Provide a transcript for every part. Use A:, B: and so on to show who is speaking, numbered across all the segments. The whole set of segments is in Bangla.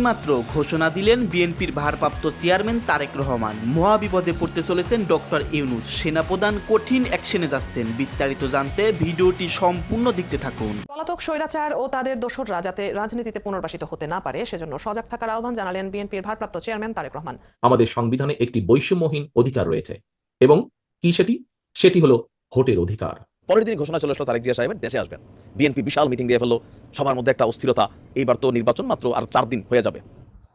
A: এইমাত্র ঘোষণা দিলেন বিএনপির ভারপ্রাপ্ত চেয়ারম্যান তারেক রহমান। মহাবিপদে পড়তে চলেছেন ডক্টর ইউনুস। সেনাপ্রধান কঠিন অ্যাকশনে যাচ্ছেন। বিস্তারিত জানতে ভিডিওটি সম্পূর্ণ দেখতে থাকুন।
B: পলাতক স্বৈরাচার ও তাদের দোসররা যাতে রাজনীতিতে পুনর্বাসিত হতে না পারে সেজন্য সজাগ থাকার আহ্বান জানালেন বিএনপির ভারপ্রাপ্ত চেয়ারম্যান তারেক রহমান।
C: আমাদের সংবিধানে একটি বৈষম্যহীন অধিকার রয়েছে। এবং কি সেটি? সেটি হলো ভোটের অধিকার।
D: পরের দিন ঘোষণা চলে আসলো তারেক জিয়া সাহেবের, দেশে আসবেন। বিএনপি বিশাল মিটিং দিয়ে ফেলল, সবার মধ্যে একটা অস্থিরতা, এইবার তো নির্বাচন মাত্র আর চার দিন হয়ে যাবে।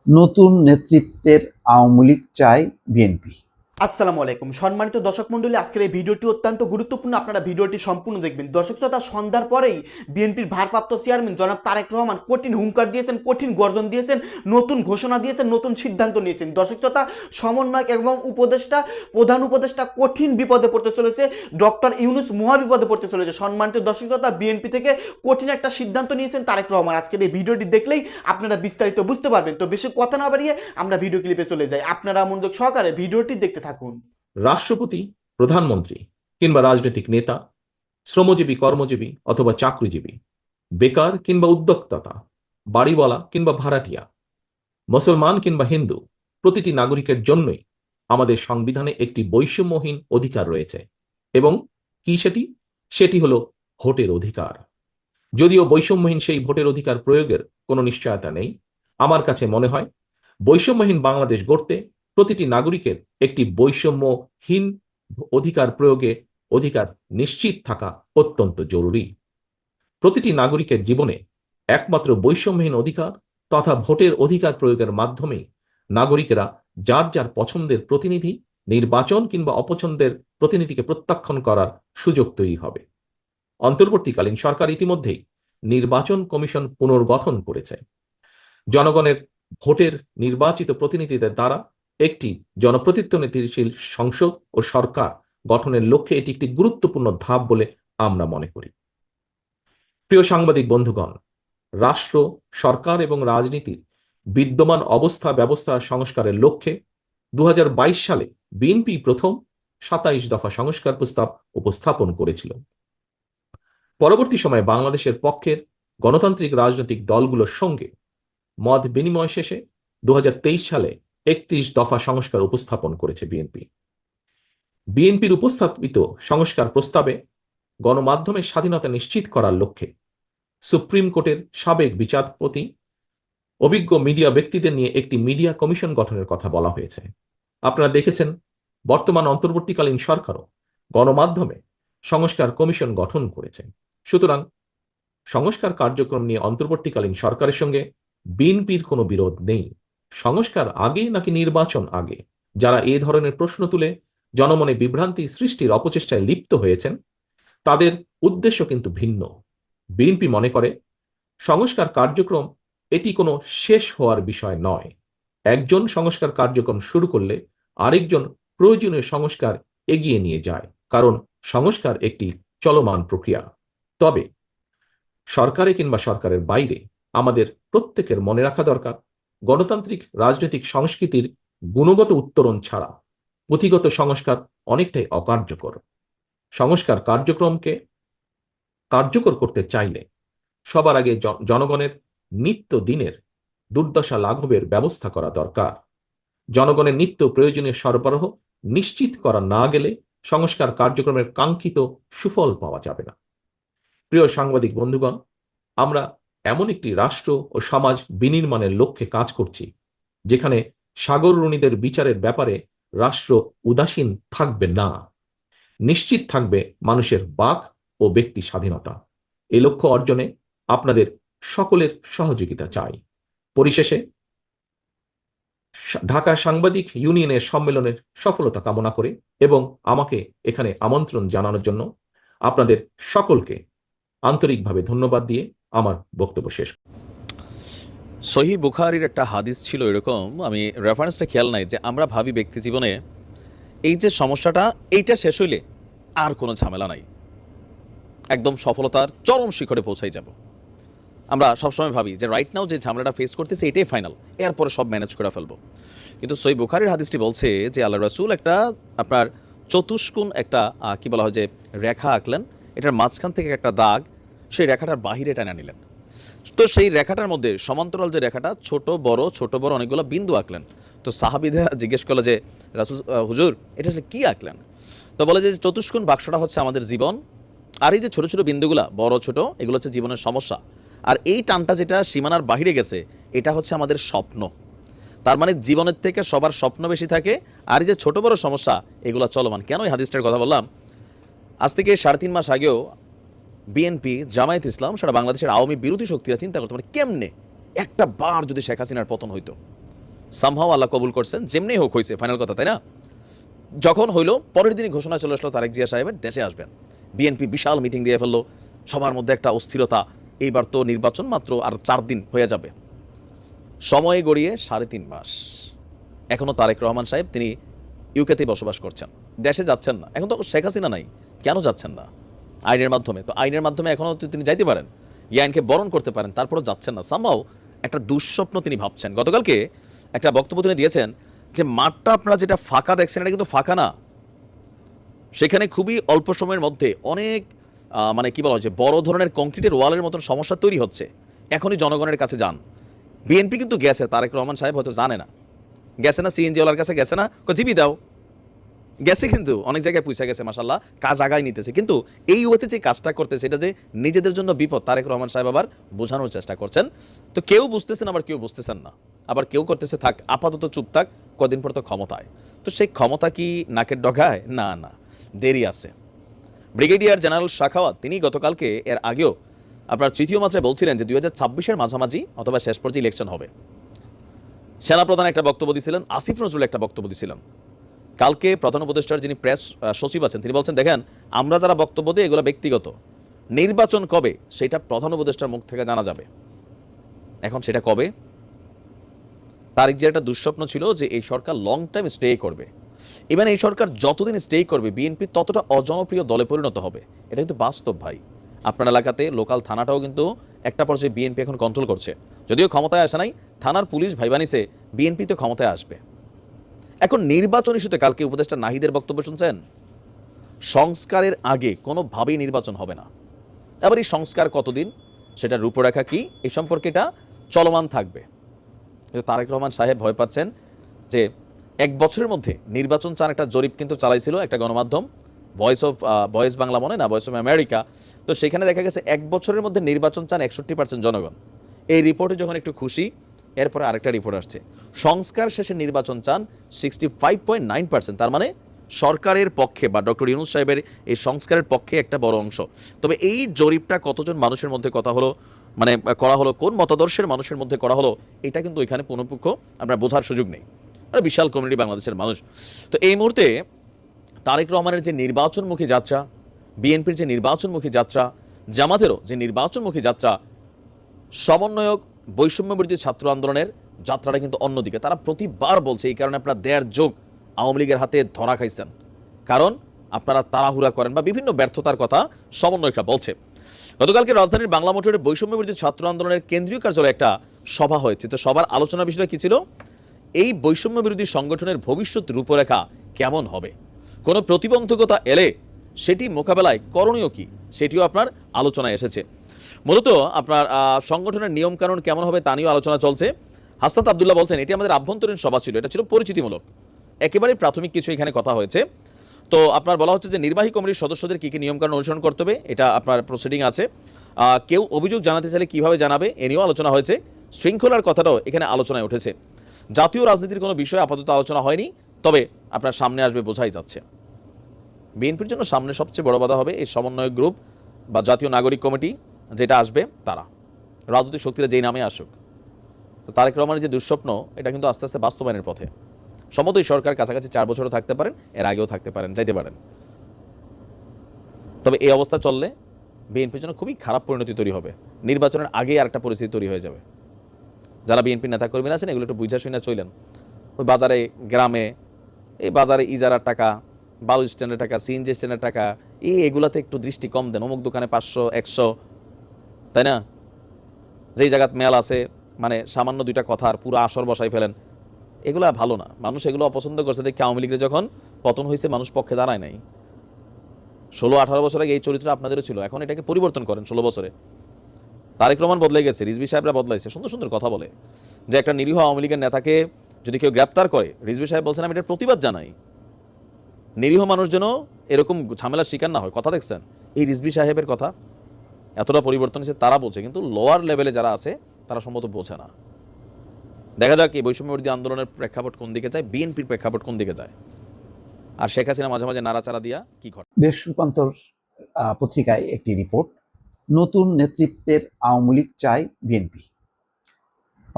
E: নতুন নেতৃত্বের আওয়ামী লীগ চায় বিএনপি।
A: আসসালামু আলাইকুম। সম্মানিত দর্শক মণ্ডলী, আজকের এই ভিডিওটি অত্যন্ত গুরুত্বপূর্ণ। আপনারা ভিডিওটি সম্পূর্ণ দেখবেন। দর্শক শ্রোতা, সন্ধ্যার পরেই বিএনপির ভারপ্রাপ্ত চেয়ারম্যান জনাব তারেক রহমান কঠিন হুঙ্কার দিয়েছেন, কঠিন গর্জন দিয়েছেন, নতুন ঘোষণা দিয়েছেন, নতুন সিদ্ধান্ত নিয়েছেন। দর্শক শ্রোতা, সমন্বয়ক এবং উপদেষ্টা, প্রধান উপদেষ্টা কঠিন বিপদে পড়তে চলেছে। ডক্টর ইউনুস মহা বিপদে পড়তে চলেছে। সম্মানিত দর্শক শ্রোতা, বিএনপি থেকে কঠিন একটা সিদ্ধান্ত নিয়েছেন তারেক রহমান। আজকের এই ভিডিওটি দেখলেই আপনারা বিস্তারিত বুঝতে পারবেন। তো বেশি কথা না বাড়িয়ে আমরা ভিডিও ক্লিপে চলে যাই। আপনারা মনোযোগ সহকারে ভিডিওটি দেখতে থাকুন।
C: রাষ্ট্রপতি, প্রধানমন্ত্রী কিংবা রাজনৈতিক নেতা, শ্রমজীবী, কর্মজীবী অথবা চাকরিজীবী, বেকার কিংবা উদ্যোক্তা, বাড়িওয়ালা কিংবা ভাড়াটিয়া, মুসলমান কিংবা হিন্দু, প্রতিটি নাগরিকের জন্যই আমাদের সংবিধানে একটি বৈষম্যহীন অধিকার রয়েছে এবং কি সেটি? সেটি হলো ভোটের অধিকার। যদিও বৈষম্যহীন সেই ভোটের অধিকার প্রয়োগের কোনো নিশ্চয়তা নেই, আমার কাছে মনে হয় বৈষম্যহীন বাংলাদেশ গড়তে প্রতিটি নাগরিকের একটি বৈষম্যহীন অধিকার প্রয়োগে অধিকার নিশ্চিত থাকা অত্যন্ত জরুরি। প্রতিটি নাগরিকের জীবনে একমাত্র বৈষম্যহীন অধিকার তথা ভোটের অধিকার প্রয়োগের মাধ্যমে নাগরিকেরা যার যার পছন্দের প্রতিনিধি, নির্বাচন কিংবা অপছন্দের প্রতিনিধিকে প্রত্যাখ্যান করার সুযোগ তৈরি হবে। অন্তর্বর্তীকালীন সরকার ইতিমধ্যেই নির্বাচন কমিশন পুনর্গঠন করেছে। জনগণের ভোটের নির্বাচিত প্রতিনিধিদের দ্বারা একটি জনপ্রতিনিধিশীল সংসদ ও সরকার গঠনের লক্ষ্যে এটি একটি গুরুত্বপূর্ণ ধাপ বলে আমরা মনে করি। প্রিয় সাংবাদিক বন্ধুগণ, রাষ্ট্র, সরকার এবং রাজনীতির বিদ্যমান অবস্থা ব্যবস্থা সংস্কারের লক্ষ্যে দু হাজার বাইশ সালে বিএনপি প্রথম সাতাইশ দফা সংস্কার প্রস্তাব উপস্থাপন করেছিল। পরবর্তী সময়ে বাংলাদেশের পক্ষের গণতান্ত্রিক রাজনৈতিক দলগুলোর সঙ্গে মত বিনিময় শেষে দু হাজার তেইশ সালে একত্রিশ দফা সংস্কার উপস্থাপন করেছে বিএনপি। বিএনপির উপস্থাপিত সংস্কার প্রস্তাবে গণমাধ্যমের স্বাধীনতা নিশ্চিত করার লক্ষ্যে সুপ্রিম কোর্টের সাবেক বিচারপতি অভিজ্ঞ মিডিয়া ব্যক্তিদের নিয়ে একটি মিডিয়া কমিশন গঠনের কথা বলা হয়েছে। আপনারা দেখেছেন, বর্তমান অন্তর্বর্তীকালীন সরকারও গণমাধ্যমে সংস্কার কমিশন গঠন করেছে। সুতরাং সংস্কার কার্যক্রম নিয়ে অন্তর্বর্তীকালীন সরকারের সঙ্গে বিএনপির কোনো বিরোধ নেই। সংস্কার আগে নাকি নির্বাচন আগে? যারা এ ধরনের প্রশ্ন তুলে জনমনে বিভ্রান্তি সৃষ্টির অপচেষ্টায় লিপ্ত হয়েছেন, তাদের উদ্দেশ্য কিন্তু ভিন্ন। বিএনপি মনে করে, সংস্কার কার্যক্রম এটি কোনো শেষ হওয়ার বিষয় নয়। একজন সংস্কার কার্যক্রম শুরু করলে আরেকজন প্রয়োজনীয় সংস্কার এগিয়ে নিয়ে যায়, কারণ সংস্কার একটি চলমান প্রক্রিয়া। তবে সরকারে কিংবা সরকারের বাইরে আমাদের প্রত্যেকের মনে রাখা দরকার গণতান্ত্রিক, রাজনৈতিক সংস্কৃতির গুণগত উত্তরণ ছাড়া পুঁথিগত সংস্কার অনেকটাই অকার্যকর। সংস্কার কার্যক্রমকে কার্যকর করতে চাইলে সবার আগে জনগণের নিত্য দিনের দুর্দশা লাঘবের ব্যবস্থা করা দরকার। জনগণের নিত্য প্রয়োজনীয় সরবরাহ নিশ্চিত করা না গেলে সংস্কার কার্যক্রমের কাঙ্ক্ষিত সুফল পাওয়া যাবে না। প্রিয় সাংবাদিক বন্ধুগণ, আমরা এমন একটি রাষ্ট্র ও সমাজ বিনির্মাণের লক্ষ্যে কাজ করছি, যেখানে সাগর রুণীদের বিচারের ব্যাপারে রাষ্ট্র উদাসীন থাকবে না। নিশ্চিত থাকবে মানুষের বাক ও ব্যক্তি স্বাধীনতা। এ লক্ষ্য অর্জনে আপনাদের সকলের সহযোগিতা চাই। পরিশেষে, ঢাকা সাংবাদিক ইউনিয়নের সম্মেলনের সফলতা কামনা করে এবং আমাকে এখানে আমন্ত্রণ জানানোর জন্য আপনাদের সকলকে আন্তরিকভাবে ধন্যবাদ দিয়ে আমার বক্তব্য শেষ।
D: সহি বুখারির একটা হাদিস ছিল এরকম, আমি রেফারেন্সটা খেয়াল নাই যে আমরা ভাবি ব্যক্তি জীবনে এই যে সমস্যাটা, এইটা শেষ হইলে আর কোনো ঝামেলা নাই। একদম সফলতার চরম শিখরে পৌঁছাই যাব। আমরা সবসময় ভাবি যে রাইট নাও যে ঝামেলাটা ফেস করতেছি, এটাই ফাইনাল এরপরে সব ম্যানেজ করে ফেলব। কিন্তু সই বুখারির হাদিসটি বলছে যে আল্লাহ রাসূল একটা আপনার চতুষ্কোণ একটা কি বলা হয় যে রেখা আঁকলেন, এটার মাঝখান থেকে একটা দাগ সেই রেখাটার বাহিরে টানা নিলেন। তো সেই রেখাটার মধ্যে সমান্তরাল যে রেখাটা, ছোট, বড় ছোট, বড় অনেকগুলো বিন্দু আঁকলেন। তো সাহাবিদা জিজ্ঞেস করল যে, রাসুল হুজুর, এটা আসলে কি আঁকলেন? তো বলে যে, চতুষ্কোণ বাক্সটা হচ্ছে আমাদের জীবন, আর এই যে ছোট ছোট বিন্দুগুলা, বড়, ছোট, এগুলো হচ্ছে জীবনের সমস্যা। আর এই টানটা যেটা সীমানার বাহিরে গেছে, এটা হচ্ছে আমাদের স্বপ্ন। তার মানে জীবনের থেকে সবার স্বপ্ন বেশি থাকে, আর এই যে ছোট, বড় সমস্যা, এগুলো চলমান। কেন এই হাদিসটার কথা বললাম? আজ থেকে সাড়ে তিন মাস আগেও বিএনপি, জামায়াত ইসলাম সারা বাংলাদেশের আওয়ামী বিরোধী শক্তিরা চিন্তা করতে মানে কেমনে? একটা বার যদি শেখ হাসিনার পতন হইতো সামহাও আল্লাহ কবুল করছেন, যেমনি হোক হয়েছে ফাইনাল কথা, তাই না? যখন হইল, পরের দিনই ঘোষণা চলে আসলো তারেক জিয়া সাহেবের, দেশে আসবেন। বিএনপি বিশাল মিটিং দিয়ে ফেলল, সবার মধ্যে একটা অস্থিরতা, এইবার তো নির্বাচন মাত্র আর চার দিন হয়ে যাবে। সময়ে গড়িয়ে সাড়ে তিন মাস। এখনও তারেক রহমান সাহেব, তিনি ইউকেতেই বসবাস করছেন। দেশে যাচ্ছেন না। এখন তো শেখ হাসিনা নাই। কেন যাচ্ছেন না? আইনের মাধ্যমে। তো আইনের মাধ্যমে এখনও তিনি যাইতে পারেন। এই আইনকে বরণ করতে পারেন, তারপরও যাচ্ছেন না। সামাও একটা দুঃস্বপ্ন তিনি ভাবছেন। গতকালকে একটা বক্তব্য তিনি দিয়েছেন যে, মাঠটা আপনারা যেটা ফাঁকা দেখছেন, এটা কিন্তু ফাঁকা না। সেখানে খুবই অল্প সময়ের মধ্যে অনেক মানে কি বলা যে, বড় ধরনের কংক্রিটের ওয়ালের মতন সমস্যা তৈরি হচ্ছে। এখনই জনগণের কাছে যান। বিএনপি কিন্তু গেছে, তারেক রহমান সাহেব হয়তো জানে না। গেছে না সিএনজি ওয়ালার কাছে গেছে না। জিবি দাও। গেছে কিন্তু, অনেক জায়গায় পয়সা গেছে মাসাল্লাহ কাজ আগায় নিতেছে। কিন্তু এই ওয়েতে যে কাজটা করতেছে, এটা যে নিজেদের জন্য বিপদ, তারেক রহমান সাহেব আবার বোঝানোর চেষ্টা করছেন। তো কেউ বুঝতেছেন, আবার কেউ বুঝতেছেন না। আবার কেউ করতেছে, থাক, আপাতত চুপ থাক, কদিন পর তো ক্ষমতায়। তো সেই ক্ষমতা কি নাকের ডগায়? না না, দেরি আছে। ব্রিগেডিয়ার জেনারেল শাখাওয়াত, তিনি গতকালকে এর আগেও আপনার তৃতীয় মাত্রায় বলছিলেন যে দুই হাজার ছাব্বিশের মাঝামাঝি অথবা শেষ পর্যায়ে ইলেকশন হবে। সেনাপ্রধান একটা বক্তব্য দিয়েছিলেন আসিফ নজরুল একটা বক্তব্য দিয়েছিলেন কালকে প্রধান উপদেষ্টার যিনি প্রেস সচিব আছেন, তিনি বলছেন, দেখেন, আমরা যারা বক্তব্য দিই, এগুলো ব্যক্তিগত। নির্বাচন কবে? সেটা প্রধান উপদেষ্টার মুখ থেকে জানা যাবে। এখন সেটা কবে? তারিখ যে একটা দুঃস্বপ্ন ছিল যে এই সরকার লং টাইম স্টে করবে। ইভেন এই সরকার যতদিন স্টে করবে বিএনপি ততটা অজনপ্রিয় দলে পরিণত হবে। এটা কিন্তু বাস্তব, ভাই। আপনার এলাকাতে লোকাল থানাটাও কিন্তু একটা পর্যায়ে বিএনপি এখন কন্ট্রোল করছে। যদিও ক্ষমতায় আসে নাই, থানার পুলিশ ভাইবানিসে বিএনপি তো ক্ষমতায় আসবে। এখন নির্বাচন ইস্যুতে কালকে উপদেষ্টা নাহিদের বক্তব্য শুনছেন? সংস্কারের আগে কোনোভাবেই নির্বাচন হবে না। এবার এই সংস্কার কতদিন? সেটা রূপরেখা কি? এই সম্পর্কে এটা চলমান থাকবে। তারেক রহমান সাহেব ভয় পাচ্ছেন যে এক বছরের মধ্যে নির্বাচন চান একটা জরিপ কিন্তু চালাইছিল একটা গণমাধ্যম ভয়েস অফ ভয়েস বাংলা মনে, না ভয়েস অফ আমেরিকা তো সেখানে দেখা গেছে এক বছরের মধ্যে নির্বাচন চান একষট্টি পার্সেন্ট জনগণ। এই রিপোর্টে যখন একটু খুশি এরপরে আরেকটা রিপোর্ট আসছে। সংস্কার শেষে নির্বাচন চান sixty five point nine percent তার মানে সরকারের পক্ষে বা ডক্টর ইউনুস সাহেবের এই সংস্কারের পক্ষে একটা বড় অংশ। তবে এই জরিপটা কতজন মানুষের মধ্যে কথা হলো মানে করা হলো, কোন মতাদর্শের মানুষের মধ্যে করা হলো, এটা কিন্তু এখানে পুনঃপুক্ষ আমরা বোঝার সুযোগ নেই। বিশাল কমিউনিটি বাংলাদেশের মানুষ। তো এই মুহূর্তে তারেক রহমানের যে নির্বাচনমুখী যাত্রা, বিএনপির যে নির্বাচনমুখী যাত্রা, জামাতেরও যে নির্বাচনমুখী যাত্রা, সমন্বয়ক বৈষম্য বিরোধী ছাত্র আন্দোলনের যাত্রাটা কিন্তু অন্যদিকে। তারা প্রতিবার বলছে, এই কারণে আপনারা দেড় যোগ আওয়ামী লীগের হাতে ধরা খাইছেন। কারণ আপনারা তাড়াহুড়া করেন বা বিভিন্ন ব্যর্থতার কথা সমন্বয়করা বলছে। গতকালকে রাজধানীর বাংলা মোটরের বৈষম্য বিরোধী ছাত্র আন্দোলনের কেন্দ্রীয় কার্যালয়ে একটা সভা হয়েছে। তো সবার আলোচনা বিষয়টা কি ছিল? এই বৈষম্য বিরোধী সংগঠনের ভবিষ্যৎ রূপরেখা কেমন হবে? কোনো প্রতিবন্ধকতা এলে সেটি মোকাবেলায় করণীয় কি? সেটিও আপনার আলোচনায় এসেছে। মূলত, আপনার সংগঠনের নিয়মকানুন কেমন হবে তা নিয়েও আলোচনা চলছে। হাসনাত আবদুল্লাহ বলছেন, এটি আমাদের আভ্যন্তরীণ সভা ছিল, এটা ছিল পরিচিতিমূলক। একেবারে প্রাথমিক কিছু এখানে কথা হয়েছে। তো আপনার বলা হচ্ছে যে নির্বাহী কমিটির সদস্যদের কী কী নিয়মকানুন অনুসরণ করতে হবে, এটা আপনার প্রসিডিং আছে। কেউ অভিযোগ জানাতে চাইলে কীভাবে জানাবে, এ নিয়েও আলোচনা হয়েছে। শৃঙ্খলার কথাটাও এখানে আলোচনায় উঠেছে। জাতীয় রাজনীতির কোনো বিষয় আপাতত আলোচনা হয়নি, তবে আপনার সামনে আসবে, বোঝাই যাচ্ছে। বিএনপির জন্য সামনে সবচেয়ে বড় বাধা হবে এই সমন্বয় গ্রুপ বা জাতীয় নাগরিক কমিটি। যেটা আসবে, তারা। রাজনৈতিক শক্তিরা যেই নামে আসুক। তো তারেক রহমানের যে দুঃস্বপ্ন, এটা কিন্তু আস্তে আস্তে বাস্তবায়নের পথে। সম্ভবত সরকার কাছাকাছি চার বছরও থাকতে পারেন, এর আগেও থাকতে পারেন, যাইতে পারেন। তবে এই অবস্থা চললে বিএনপির জন্য খুবই খারাপ পরিণতি তৈরি হবে। নির্বাচনের আগে আর একটা পরিস্থিতি তৈরি হয়ে যাবে। যারা বিএনপি নেতা কর্মীরা আছেন, এগুলো একটু বুঝা শুনে চললেন। ওই বাজারে, গ্রামে, এই বাজারে ইজারার টাকা বালু স্ট্যান্ডের টাকা, সিএনজি স্ট্যান্ডের টাকা, এই এগুলাতে একটু দৃষ্টি কম দেন। অমুক দোকানে পাঁচশো, একশো তাই না? যেই জায়গাত মেল আছে মানে সামান্য দুইটা কথার পুরো আসর বসাই ফেলেন, এগুলো ভালো না। মানুষ এগুলো অপছন্দ করছে দেখে আওয়ামী লীগের যখন পতন হয়েছে, মানুষ পক্ষে দাঁড়ায় নাই। ষোলো, আঠারো বছর আগে এই চরিত্র আপনাদেরও ছিল, এখন এটাকে পরিবর্তন করেন ষোলো বছরে। তারেক রহমান বদলে গেছে, রিজভি সাহেবরা বদলাইছে, সুন্দর সুন্দর কথা বলে। যে একটা নিরীহ আওয়ামী লীগের নেতাকে যদি কেউ গ্রেপ্তার করে রিজবি সাহেব বলছেন, আমি এটার প্রতিবাদ জানাই। নিরীহ মানুষ যেন এরকম ঝামেলার শিকার না হয়। কথা দেখছেন? এই রিজবি সাহেবের কথা? এতটা পরিবর্তন হয়েছে, তারা বলছে। কিন্তু লোয়ার লেভেলে যারা আছে, তারা সম্ভবত বোঝে না। দেখা যাক এই বৈষম্যবর্তী আন্দোলনের প্রেক্ষাপট কোন দিকে যায়, বিএনপির প্রেক্ষাপট কোন দিকে যায়। আর শেখ হাসিনা মাঝে মাঝে নাড়াচাড়া দিয়া কি ঘটে?
E: দেশ রূপান্তর পত্রিকায় একটি রিপোর্ট, নতুন নেতৃত্বের আওয়ামী লীগ চায় বিএনপি।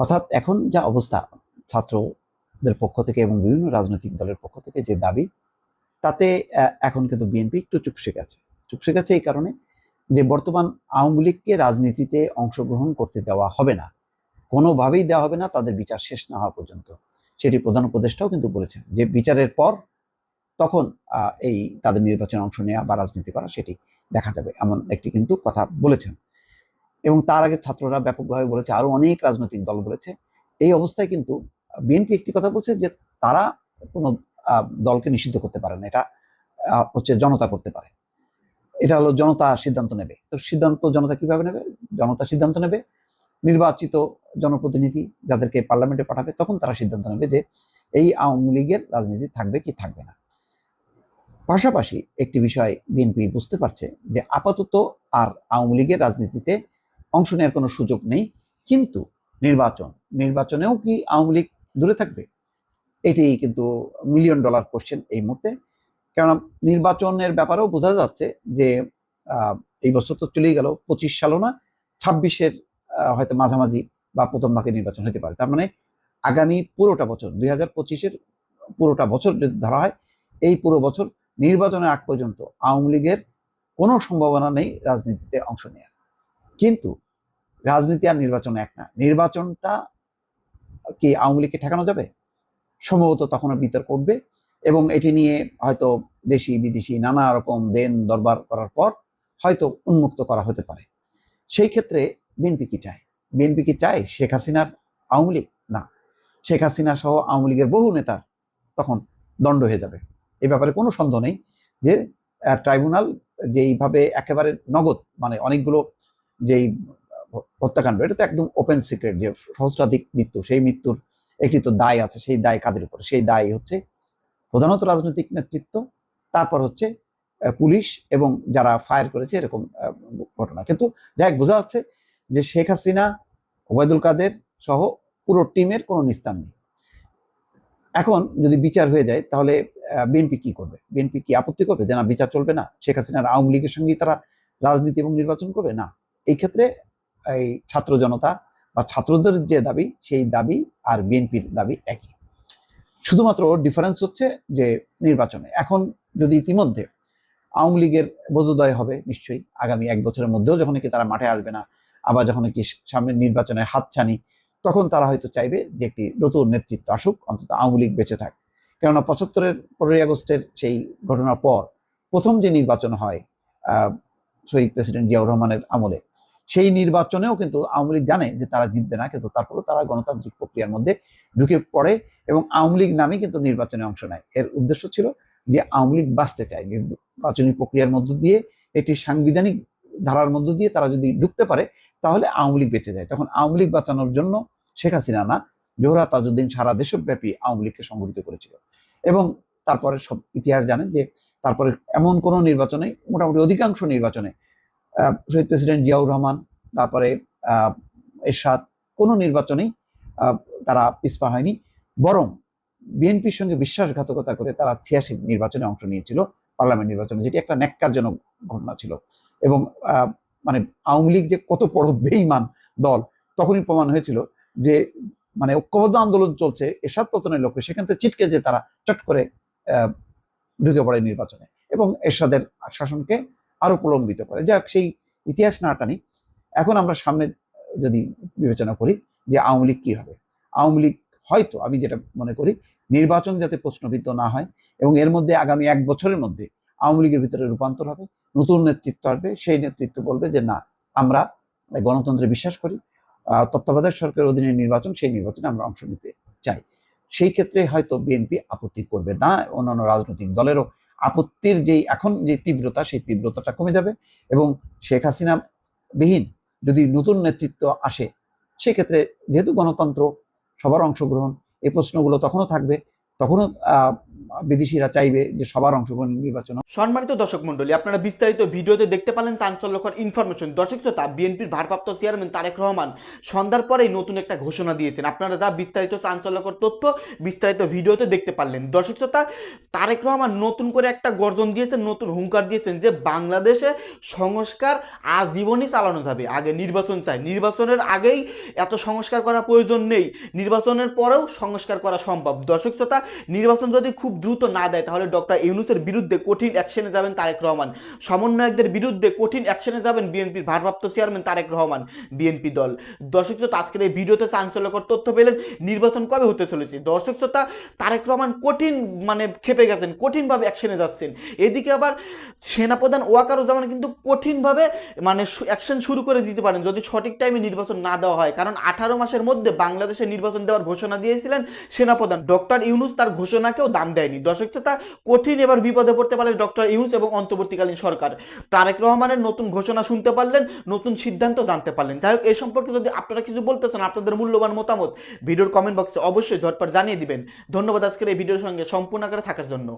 E: অর্থাৎ এখন যা অবস্থা, ছাত্রদের পক্ষ থেকে এবং বিভিন্ন রাজনৈতিক দলের পক্ষ থেকে যে দাবি, তাতে এখন কিন্তু বিএনপি একটু চুপসে গেছে। চুপসে গেছে এই কারণে যে বর্তমান আওয়ামী লীগকে রাজনীতিতে অংশগ্রহণ করতে দেওয়া হবে না। কোনোভাবেই দেওয়া হবে না, তাদের বিচার শেষ না হওয়া পর্যন্ত। সেটি প্রধান উপদেষ্টাও কিন্তু বলেছেন যে বিচারের পর তখন এই তাদের নির্বাচনে অংশ নেওয়া বা রাজনীতি করা সেটি দেখা যাবে, এমন একটি কিন্তু কথা বলেছেন। এবং তার আগে ছাত্ররা ব্যাপকভাবে বলেছে আরও অনেক রাজনৈতিক দল বলেছে। এই অবস্থায় কিন্তু বিএনপি একটি কথা বলছে যে তারা কোনো দলকে নিষিদ্ধ করতে পারে না। এটা হচ্ছে জনতা করতে পারে। এটা হলো জনতা সিদ্ধান্ত নেবে। তো সিদ্ধান্ত জনতা কীভাবে নেবে? জনতা সিদ্ধান্ত নেবে। নির্বাচিত জনপ্রতিনিধি যাদেরকে পার্লামেন্টে পাঠাবে, তখন তারা সিদ্ধান্ত নেবে যে এই আওয়ামী লীগের রাজনীতি থাকবে কি থাকবে না। পাশাপাশি একটি বিষয় বিএনপি বুঝতে পারছে যে আপাতত আর আওয়ামী লীগের রাজনীতিতে অংশ নেওয়ার কোনো সুযোগ নেই, কিন্তু নির্বাচন, নির্বাচনেও কি আওয়ামী লীগ দূরে থাকবে? এটি কিন্তু মিলিয়ন ডলার কোশ্চেন এই মুহূর্তে। কেননা নির্বাচনের ব্যাপারেও বোঝা যাচ্ছে যে এই বছর তো চলেই গেল, পঁচিশ সালও না, ছাব্বিশের হয়তো মাঝামাঝি বা প্রথম ভাগে নির্বাচন হতে পারে। তার মানে আগামী পুরোটা বছর, দুই হাজার পঁচিশের পুরোটা বছর যদি ধরা হয়, এই পুরো বছর নির্বাচনের আগ পর্যন্ত আওয়ামী লীগের কোনো সম্ভাবনা নেই রাজনীতিতে অংশ নেওয়ার কিন্তু রাজনীতি আর নির্বাচন এক না। নির্বাচনটা কি আওয়ামী লীগকে ঠেকানো যাবে? সম্ভবত তখনও বিতর্ক উঠবে। এবং এটি নিয়ে হয়তো দেশি, বিদেশি নানা রকম দেন দরবার করার পর হয়তো উন্মুক্ত করা হতে পারে। সেই ক্ষেত্রে বিএনপি কি চায়? বিএনপি কি চায় শেখ হাসিনার আওয়ামী লীগ? না। শেখ হাসিনা সহ আওয়ামী লীগের বহু নেতা তখন দণ্ড হয়ে যাবে। এ ব্যাপারে কোনো সন্দেহ নেই যে ট্রাইব্যুনাল যেইভাবে একেবারে নগদ মানে অনেকগুলো যেই হত্যাকাণ্ড, এটা তো একদম ওপেন সিক্রেট, যে সহস্রাধিক মৃত্যু, সেই মৃত্যুর একটি তো দায় আছে, সেই দায় কাদের উপরে? সেই দায় হচ্ছে প্রধানত রাজনৈতিক নেতৃত্ব, তারপর হচ্ছে পুলিশ এবং যারা ফায়ার করেছে এরকম ঘটনা। কিন্তু যাই বোঝা যাচ্ছে যে শেখ হাসিনা, ওবায়দুল কাদের সহ পুরো টিমের কোনো নিস্তার নেই। এখন যদি বিচার হয়ে যায়, তাহলে বিএনপি কি করবে? বিএনপি কি আপত্তি করবে যে না, বিচার চলবে না? শেখ হাসিনার আওয়ামী লীগের সঙ্গেই তারা রাজনীতি এবং নির্বাচন করবে? না। এই ক্ষেত্রে, এই ছাত্র জনতা বা ছাত্রদের যে দাবি, সেই দাবি আর বিএনপির দাবি একই। শুধুমাত্র ডিফারেন্স হচ্ছে যে নির্বাচনে। এখন যদি ইতিমধ্যে আওয়ামী লীগের বোধোদয় হবে, নিশ্চয়ই আগামী এক বছরের মধ্যেও যখন কি তারা মাঠে আসবে না, আবার যখন কি সামনে নির্বাচনের হাতছানি, তখন তারা হয়তো চাইবে যে একটি নতুন নেতৃত্ব আসুক, অন্তত আওয়ামী লীগ বেঁচে থাক। কেননা পঁচাত্তরের পনেরোই আগস্টের সেই ঘটনার পর প্রথম যে নির্বাচন হয় শহীদ প্রেসিডেন্ট জিয়াউর রহমানের আমলে সেই নির্বাচনেও কিন্তু আওয়ামী লীগ জানে যে তারা জিতবে না, কিন্তু তারপরেও তারা গণতান্ত্রিক প্রক্রিয়ার মধ্যে ঢুকে পড়ে এবং আওয়ামী লীগ নামে কিন্তু নির্বাচনে অংশ নেয়। এর উদ্দেশ্য ছিল যে আওয়ামী লীগ বাঁচতে চায়। নির্বাচনী প্রক্রিয়ার মধ্য দিয়ে, একটি সাংবিধানিক ধারার মধ্য দিয়ে তারা যদি ঢুকতে পারে, তাহলে আওয়ামী লীগ বেঁচে যায়। তখন আওয়ামী লীগ বাঁচানোর জন্য শেখ হাসিনা না, জোহরা তাজউদ্দিন সারা দেশব্যাপী আওয়ামী লীগকে সংগঠিত করেছিল। এবং তারপরে সব ইতিহাস জানেন যে তারপরে এমন কোন নির্বাচনে, মোটামুটি অধিকাংশ নির্বাচনে শহীদ প্রেসিডেন্ট জিয়াউর রহমান, তারপরে এরশাদ, কোনো নির্বাচনেই তারা পিছপা হয়নি। বরং বিএনপির সঙ্গে বিশ্বাসঘাতকতা করে তারা ছিয়াশি নির্বাচনে অংশ নিয়েছিল, পার্লামেন্ট নির্বাচনে, যেটি একটা ন্যাক্কারজনক ঘটনা ছিল। এবং মানে আওয়ামী লীগ যে কত বড় বেইমান দল, তখনই প্রমাণ হয়েছিল যে মানে ঐক্যবদ্ধ আন্দোলন চলছে, এরশাদ পতনের লক্ষ্যে, সেখান থেকে ছিটকে যে তারা চট করে ঢুকে পড়ে নির্বাচনে। এবং এরশাদের শাসনকে আরও প্রলম্বিত করে। যাক, সেই ইতিহাস না টানি, এখন আমরা সামনে যদি বিবেচনা করি যে আওয়ামী লীগ কি হবে। আওয়ামী লীগ হয়তো, আমি যেটা মনে করি, নির্বাচন যাতে প্রশ্নবিদ্ধ না হয় এবং এর মধ্যে আগামী এক বছরের মধ্যে আওয়ামী লীগের ভিতরে রূপান্তর হবে, নতুন নেতৃত্ব আসবে, সেই নেতৃত্ব বলবে যে না, আমরা গণতন্ত্রে বিশ্বাস করি তত্ত্বাবধায়ক সরকারের অধীনে নির্বাচন, সেই নির্বাচনে আমরা অংশ নিতে চাই। সেই ক্ষেত্রে হয়তো বিএনপি আপত্তি করবে না, অন্যান্য রাজনৈতিক দলেরও আপত্তির যেই এখন যে তীব্রতা, সেই তীব্রতাটা কমে যাবে এবং শেখ হাসিনা বিহীন যদি নতুন নেতৃত্ব আসে, সেক্ষেত্রে যেহেতু গণতন্ত্র, সবার অংশগ্রহণ, এই প্রশ্নগুলো তখনও থাকবে। তখনও বিদেশিরা চাইবে যে সবার অংশগ্রহণ নির্বাচন
A: সম্মানিত দর্শক মন্ডলী আপনারা বিস্তারিত ভিডিওতে দেখতে পারলেন চাঞ্চল্যকর ইনফরমেশন দর্শক শ্রোতা, বিএনপির ভারপ্রাপ্ত চেয়ারম্যান তারেক রহমান সন্ধ্যার পরেই নতুন একটা ঘোষণা দিয়েছেন। আপনারা যা বিস্তারিত চাঞ্চল্যকর তথ্য বিস্তারিত ভিডিওতে দেখতে পারলেন। দর্শক শ্রোতা, তারেক রহমান নতুন করে একটা গর্জন দিয়েছেন, নতুন হুঙ্কার দিয়েছেন যে বাংলাদেশে সংস্কার আজীবনই চালানো যাবে। আগে নির্বাচন চাই। নির্বাচনের আগেই এত সংস্কার করা প্রয়োজন নেই। নির্বাচনের পরেও সংস্কার করা সম্ভব। দর্শক শ্রোতা, নির্বাচন যদি খুব দ্রুত না দেয়, তাহলে ডক্টর ইউনুসের বিরুদ্ধে কঠিন অ্যাকশনে যাবেন তারেক রহমান। সমন্বয়কদের বিরুদ্ধে কঠিন অ্যাকশনে যাবেন বিএনপির ভারপ্রাপ্ত চেয়ারম্যান তারেক রহমান, বিএনপি দল। দর্শক শ্রোতা, আজকের এই ভিডিওতে চাঞ্চল্যকর তথ্য পেলেন, নির্বাচন কবে হতে চলেছে? দর্শক শ্রোতা, তারেক রহমান কঠিন মানে খেপে গেছেন, কঠিনভাবে অ্যাকশনে যাচ্ছেন। এদিকে আবার সেনাপ্রধান ওয়াকারুজ্জামান কিন্তু কঠিনভাবে মানে অ্যাকশন শুরু করে দিতে পারেন, যদি সঠিক টাইমে নির্বাচন না দেওয়া হয়। কারণ আঠারো মাসের মধ্যে বাংলাদেশে নির্বাচন দেওয়ার ঘোষণা দিয়েছিলেন সেনাপ্রধান। ডক্টর ইউনুস তার ঘোষণাকেও দাম দেয়নি। দর্শক তা কঠিন এবার বিপদে পড়তে পারে ডক্টর ইউনুস এবং অন্তর্বর্তীকালীন সরকার। তারেক রহমানের নতুন ঘোষণা শুনতে পারলেন, নতুন সিদ্ধান্ত জানতে পারলেন। যাই হোক, এ সম্পর্কে যদি আপনারা কিছু বলতেছেন, আপনাদের মূল্যবান মতামত, ভিডিওর কমেন্ট বক্সে অবশ্যই ঝটপট জানিয়ে দিবেন। ধন্যবাদ আজকের এই ভিডিওর সঙ্গে সম্পূর্ণ আকারে থাকার জন্য।